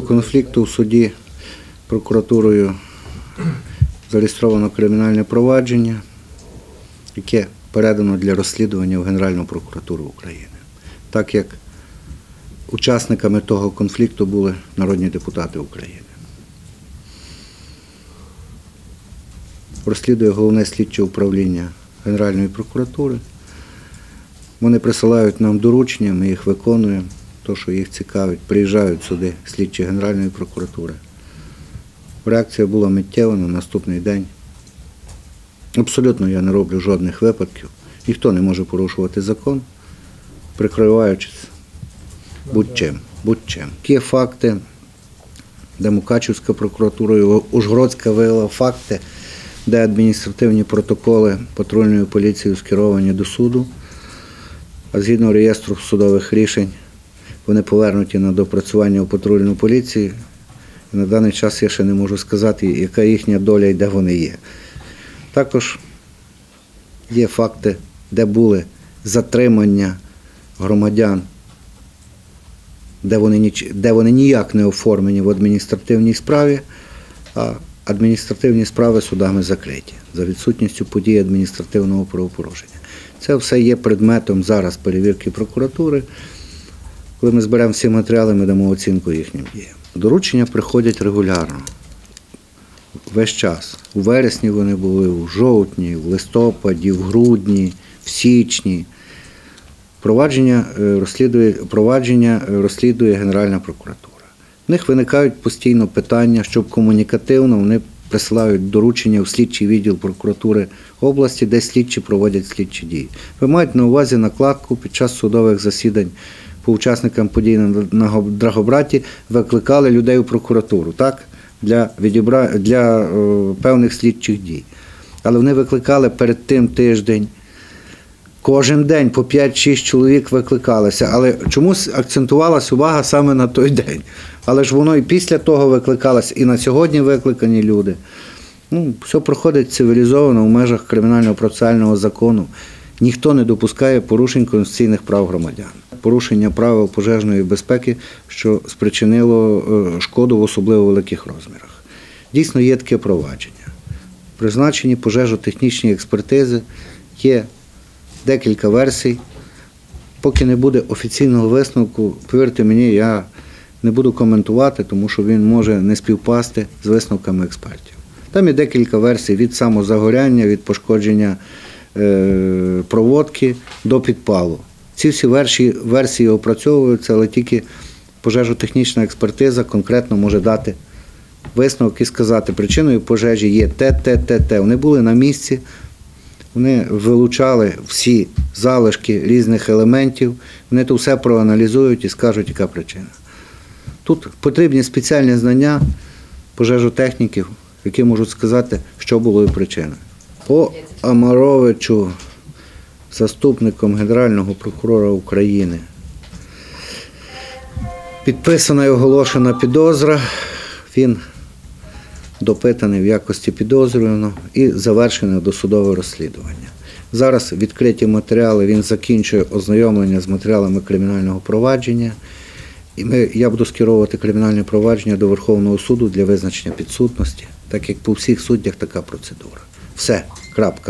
Конфлікту в суді прокуратурою зареєстровано кримінальне провадження, яке передано для розслідування в Генеральну прокуратуру України. Так як учасниками того конфлікту були народні депутати України. Розслідує головне слідче управління Генеральної прокуратури. Вони присилають нам доручення, ми їх виконуємо, то, що їх цікавить, приїжджають сюди слідчі Генеральної прокуратури. Реакція була миттєва на наступний день. Абсолютно я не роблю жодних випадків. Ніхто не може порушувати закон, прикриваючись будь-чим. будь-чим. Є факти, де Мукачівська прокуратура і Ужгородська виявила факти, де адміністративні протоколи патрульною поліцією скеровані до суду, а згідно реєстру судових рішень вони повернуті на допрацювання у патрульну поліцію. На даний час я ще не можу сказати, яка їхня доля і де вони є. Також є факти, де були затримання громадян, де вони, де вони ніяк не оформлені в адміністративній справі, а адміністративні справи судами закриті за відсутністю подій адміністративного правопорушення. Це все є предметом зараз перевірки прокуратури. Коли ми зберемо всі матеріали, ми дамо оцінку їхнім діям. Доручення приходять регулярно, весь час. У вересні вони були, у жовтні, в листопаді, в грудні, в січні. Провадження е, розслідує, провадження е, розслідує Генеральна прокуратура. В них виникають постійно питання, щоб комунікативно вони присилають доручення в слідчий відділ прокуратури області, де слідчі проводять слідчі дії. Ви маєте на увазі накладку під час судових засідань по учасникам подій на Драгобраті викликали людей у прокуратуру, так? Для, відібра... для е, певних слідчих дій. Але вони викликали перед тим тиждень. Кожен день по 5-6 чоловік викликалися, але чомусь акцентувалась увага саме на той день. Але ж воно і після того викликалось, і на сьогодні викликані люди. Ну, все проходить цивілізовано в межах кримінального процесуального закону. Ніхто не допускає порушень конституційних прав громадян. Порушення правил пожежної безпеки, що спричинило е, шкоду в особливо великих розмірах. Дійсно, є таке провадження. Призначені пожежотехнічні експертизи, є декілька версій. Поки не буде офіційного висновку, повірте мені, я не буду коментувати, тому що він може не співпасти з висновками експертів. Там є декілька версій від самозагоряння, від пошкодження проводки до підпалу. Ці всі версії, версії опрацьовуються, але тільки пожежотехнічна експертиза конкретно може дати висновок і сказати, причиною пожежі є те, те, те, те. Вони були на місці, вони вилучали всі залишки різних елементів, вони то все проаналізують і скажуть, яка причина. Тут потрібні спеціальні знання пожежотехніків, які можуть сказати, що було і причиною. По Амаровичу, заступником Генерального прокурора України, підписана і оголошена підозра. Він допитаний в якості підозрюваного і завершене досудове розслідування. Зараз відкриті матеріали, він закінчує ознайомлення з матеріалами кримінального провадження. І ми, я буду скеровувати кримінальне провадження до Верховного суду для визначення підсудності, так як по всіх суддях така процедура. Все, крапка.